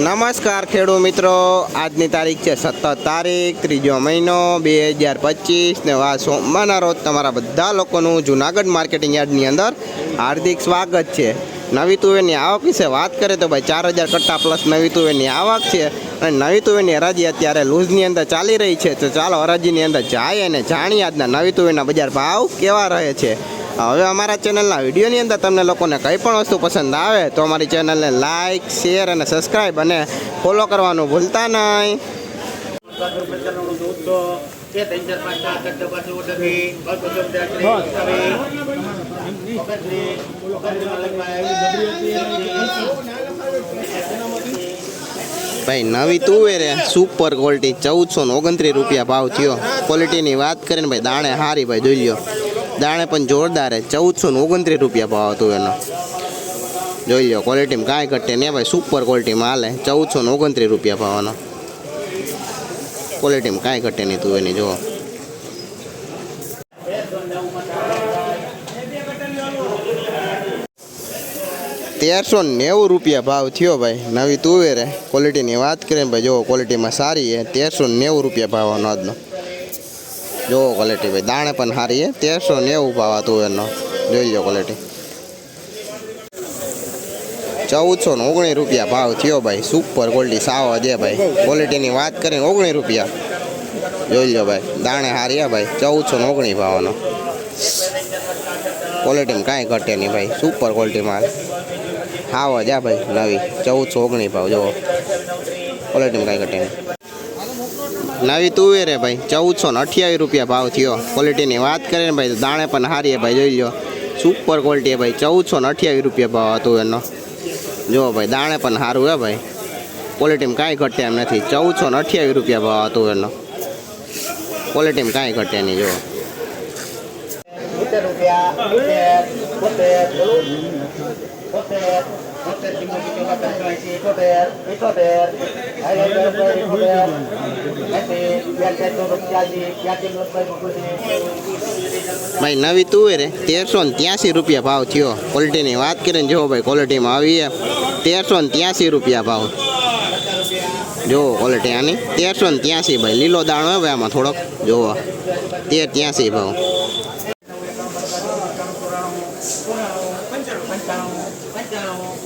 નમસ્કાર ખેડૂત મિત્રો. આજની તારીખ છે સત્તર તારીખ, ત્રીજો મહિનો બે હજાર પચીસ ને આ સોમવારના રોજ તમારા બધા લોકોનું જુનાગઢ માર્કેટિંગ યાર્ડની અંદર હાર્દિક સ્વાગત છે. નવી તુવેરની આવક વિશે વાત કરીએ તો ભાઈ ચાર હજાર કટ્ટા પ્લસ નવી તુવેરની આવક છે અને નવી તુવેરની હરાજી અત્યારે લૂઝની અંદર ચાલી રહી છે. તો ચાલો હરાજીની અંદર જાય અને જાણીએ આજના નવી તુવેરના બજાર ભાવ કેવા રહે છે. હવે અમારા ચેનલના વિડીયોની અંદર તમને લોકોને કંઈ પણ વસ્તુ પસંદ આવે તો અમારી ચેનલને લાઇક શેર અને સબસ્ક્રાઈબ અને ફોલો કરવાનું ભૂલતા નહીં. ભાઈ, નવી તુવેરે સુપર ક્વોલિટી ચૌદસો ને ઓગણત્રીસ રૂપિયા ભાવ થયો. ક્વોલિટીની વાત કરીને ભાઈ, દાણે હારી ભાઈ, જોઈ લ્યો. દાણે પણ જોરદાર છે. ચૌદસો ને ઓગણત્રીસ રૂપિયા ભાવ હતો એનો. જોઈ લો ક્વોલિટીમાં કાંઈ ઘટે નહીં. ભાઈ સુપર ક્વોલિટીમાં હાલે. ચૌદસો ને ઓગણત્રીસ રૂપિયા ભાવનો ક્વોલિટીમાં કાંઈ ઘટે નહીં તું એની, જુઓ. તેરસો નેવું રૂપિયા ભાવ થયો ભાઈ. નવી તુવેરે ક્વોલિટીની વાત કરીએ ભાઈ જો ક્વોલિટીમાં સારી છે. તેરસો નેવું રૂપિયા ભાવ અનાજનો જુઓ ક્વોલિટી ભાઈ. દાણે પણ સારી છે તેરસો નેવું ભાવ આ તુવેરનો જોઈ લો ક્વોલિટી ચૌદસો ને ઓગણીસ રૂપિયા ભાવ થયો ભાઈ. સુપર ક્વોલિટી સાવ દે ભાઈ. ક્વોલિટીની વાત કરીને ઓગણીસ રૂપિયા. જોઈ લો ભાઈ. દાણે હારી છે ભાઈ. ચૌદસો ને ઓગણીસ ભાવનો ક્વોલિટીમાં કાંઈ ઘટે નહીં ભાઈ. સુપર ક્વોલિટી માલ. હાવ જા ભાઈ. નવી. ચૌદસો ઓગણીસ ભાવ. જુઓ. ક્વોલિટીમાં કાંઈ ઘટે નહીં. નવી તુવેરે ભાઈ ચૌદસો ને અઠ્યાવીસ રૂપિયા ભાવ થયો ક્વોલિટીની વાત કરીએ ને ભાઈ દાણે પણ હારી છે ભાઈ જોઈ લો સુપર ક્વોલિટી ભાઈ ચૌદસો ને અઠ્યાવીસ રૂપિયા ભાવ હતો એનો જુઓ ભાઈ દાણે પણ સારું હે ભાઈ ક્વોલિટીમાં કાંઈ ઘટે એમ નથી ચૌદસો ને અઠ્યાવીસ રૂપિયા ભાવ હતો એનો ક્વોલિટીમાં કાંઈ ઘટે નહીં જુઓ રૂપિયા ભાઈ, નવી તુવેરે તેરસો ને ત્યાંસી રૂપિયા ભાવ થયો. ક્વોલિટીની વાત કરીને જુઓ ભાઈ, ક્વોલિટીમાં આવીએ તેરસો ને ત્યાંસી રૂપિયા ભાવ. જુઓ ક્વોલિટી આની. તેરસો ને ત્યાંસી ભાઈ, લીલો દાણો હવે આમાં થોડોક. જુઓ તેર ત્યાંસી ભાવ.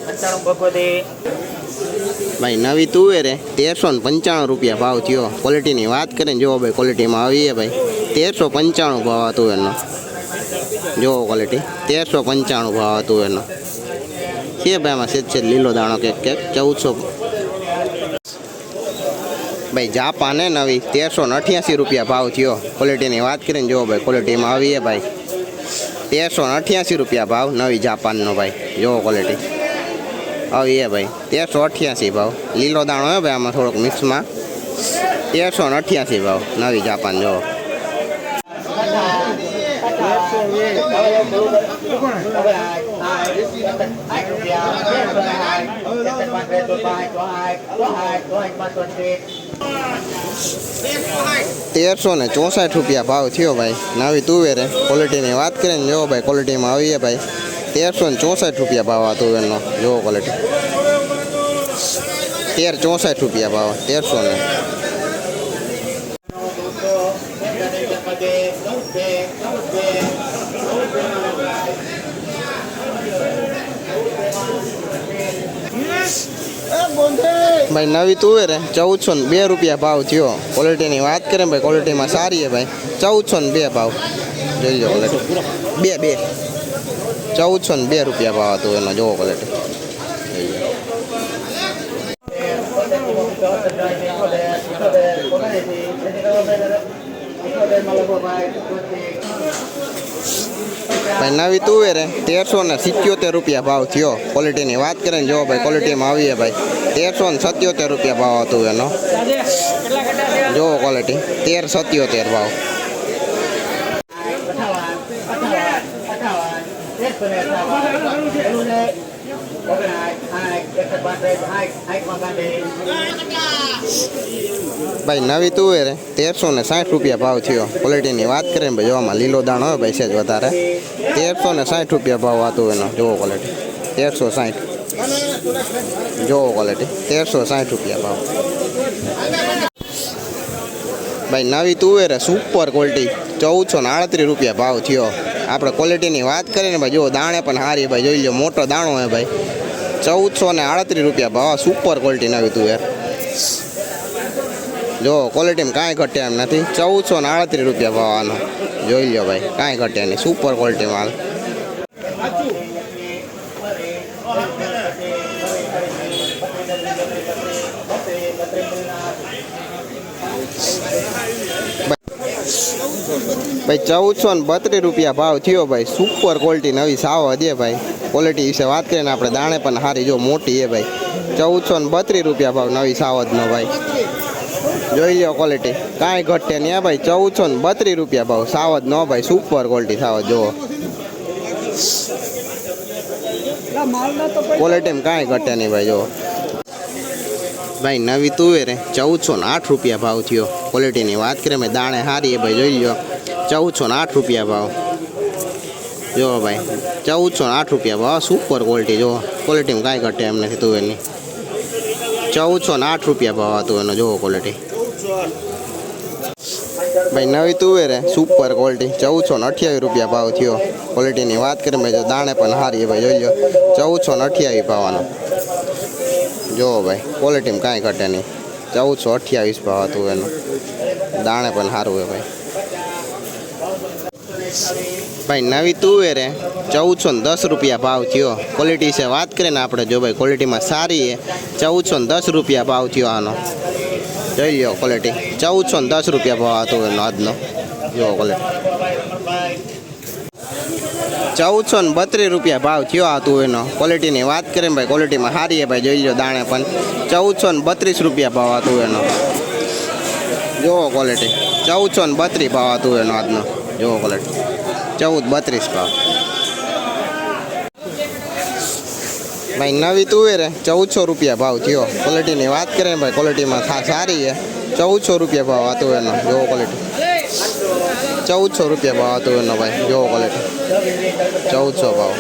પંચાણું ભગવતી. ભાઈ, નવી તુવેરે તેરસો ને પંચાણું રૂપિયા ભાવ થયો. ક્વોલિટીની વાત કરીને જુઓ ભાઈ ક્વોલિટીમાં આવીએ ભાઈ. તેરસો પંચાણું ભાવ એનો. જુઓ ક્વોલિટી તેરસો પંચાણું ભાવ એનો. છે ભાઈ આમાં સેજ સેજ લીલો દાણો કેક કેક ચૌદસો. ભાઈ, જાપાને નવી તેરસો ને અઠ્યાસી રૂપિયા ભાવ થયો. ક્વોલિટીની વાત કરીને જુઓ ભાઈ ક્વોલિટીમાં આવીએ ભાઈ. તેરસો અઠ્યાસી રૂપિયા ભાવ નવી જાપાનનો ભાઈ. જુઓ ક્વોલિટી આવી એ ભાઈ. તેરસો અઠ્યાસી ભાવ. લીલો દાણો હે ભાઈ આમાં થોડોક મિક્સમાં તેરસો ને અઠ્યાસી ભાવ. નવી જાપાન, જો. તેરસો ને ચોસઠ રૂપિયા ભાવ થયો ભાઈ. નવી તુવેરે ક્વોલિટીની વાત કરીએ ને જુઓ ભાઈ ક્વોલિટીમાં આવીએ ભાઈ. તેરસો ને ચોસઠ રૂપિયા ભાવ હતો એનો જુઓ ક્વોલિટી તેર ચોસઠ રૂપિયા ભાવ, તેરસો ને. ભાઈ, નવી તુવેરે ચૌદસો ને બે રૂપિયા ભાવ થયો. ક્વોલિટીની વાત કરીએ ભાઈ ક્વોલિટીમાં સારી છે ભાઈ, ચૌદસો ને બે ભાવ. જોઈ લો ક્વોલિટી બે બે. ચૌદસો ને બે રૂપિયા ભાવ હતો એનો જોવો ક્વોલિટી ભાઈ, નવી તુવેરે તેરસો ને સિત્યોતેર રૂપિયા ભાવ થયો. ક્વોલિટીની વાત કરે ને, જોવો ભાઈ ક્વોલિટીમાં આવીએ ભાઈ. તેરસો ને સત્યોતેર રૂપિયા ભાવ હતું એનો. જોવો ક્વોલિટી તેર સત્યોતેર ભાવ. ભાઈ, નવી તુવેરે તેરસો ને સાઠ રૂપિયા ભાવ થયો. ક્વોલિટીની વાત કરીએ ને ભાઈ જોવામાં લીલો દાણો હોય ભાઈ, છે જ વધારે. તેરસો ને સાઠ રૂપિયા ભાવ હતું એનો. જોવો ક્વોલિટી તેરસો સાઠ. જોવો ક્વોલિટી તેરસો સાઠ રૂપિયા ભાવ. ભાઈ, નવી તુવેર સુપર ક્વોલિટી ચૌદસો ને આડત્રીસ રૂપિયા ભાવ થયો. આપણે ક્વોલિટીની વાત કરીએ ને ભાઈ જો દાણે પણ સારી ભાઈ, જોઈ લો, મોટો દાણો હે ભાઈ. ચૌદસો ને આડત્રીસ રૂપિયા ભાવ સુપર ક્વોલિટી નવી યાર. જો ક્વોલિટીમાં કાંઈ ઘટે એમ નથી. ચૌદસો ને આડત્રીસ રૂપિયા ભાવ આનો. જોઈ લો ભાઈ, કાંઈ ઘટે નહીં. સુપર ક્વોલિટી માલ. ભાઈ, ચૌદસો ને બત્રીસ રૂપિયા ભાવ થયો ભાઈ. સુપર ક્વોલિટી નવી સાવ દે ભાઈ. ક્વોલિટી વિશે વાત કરીએ ને આપણે દાણે પણ સારી જો મોટી એ ભાઈ. ચૌદસો ને બત્રીસ રૂપિયા ભાવ નવી સાવજનો ભાઈ. જોઈ લો ક્વોલિટી કાંઈ ઘટે નહીં ભાઈ. ચૌદસો ને બત્રીસ રૂપિયા ભાવ સાવજ નો ભાઈ. સુપર ક્વોલિટી સાવજ જુઓ. ક્વોલિટીમાં કાંઈ ઘટે નહીં ભાઈ, જુઓ. ભાઈ, નવી તુવેરે ચૌદસો ને આઠ રૂપિયા ભાવ થયો. ક્વોલિટીની વાત કરીએ મેં દાણે સારી એ ભાઈ, જોઈ લો ચૌદસો ને આઠ રૂપિયા ભાવ. જો ભાઈ, ચૌદસો ને આઠ રૂપિયા ભાવ. સુપર ક્વોલિટી જો ક્વોલિટીમાં કાંઈ ઘટે એમ નથી તુવેરની. ચૌદસો ને આઠ રૂપિયા ભાવ હતું એનો જોવો ક્વોલિટી ભાઈ, નવી તુવેરે સુપર ક્વોલિટી ચૌદસો ને અઠ્યાવીસ રૂપિયા ભાવ થયો. ક્વોલિટીની વાત કરીએ મેં જો દાણે પણ સારી એ ભાઈ, જોઈ લો ચૌદસો ને અઠ્યાવીસ ભાવનો. જુઓ ભાઈ ક્વોલિટીમાં કાંઈ ઘટે નહીં. ચૌદસો અઠ્યાવીસ ભાવ હતું એનું દાણે પણ સારું છે ભાઈ. ભાઈ, નવી તુવેરે ચૌદસો ને દસ રૂપિયા ભાવ થયો. ક્વોલિટી છે. વાત કરીએ ને આપણે જો ભાઈ ક્વોલિટીમાં સારી છે. ચૌદસો ને દસ રૂપિયા ભાવ થયો આનો. જોઈ લો ક્વોલિટી ચૌદસો ને દસ રૂપિયા ભાવ હતો એનો આજનો. જુઓ ક્વોલિટી ચૌદસો ને બત્રીસ રૂપિયા ભાવ થયો આ તુવેરનો ક્વોલિટીની વાત કરીએ ભાઈ ક્વોલિટીમાં સારી છે ભાઈ, જોઈ લો દાણે પણ. ચૌદસો ને બત્રીસ રૂપિયા ભાવ હતું એનો. જુઓ ક્વોલિટી ચૌદસો ને બત્રીસ ભાવ હતું એનો આજનો. જુઓ કલર ચૌદ, બત્રીસ ભાવ. ભાઈ, નવી તુવેર ચૌદસો રૂપિયા ભાવ થયો. ક્વોલિટીની વાત કરીએ ભાઈ ક્વોલિટીમાં સારી છે. ચૌદસો રૂપિયા ભાવ હતું એનો. જુઓ ક્વોલિટી ચૌદસો રૂપિયા ભાવ હતું એનો ભાઈ. જુઓ ક્વોલિટી ચૌદસો ભાવ.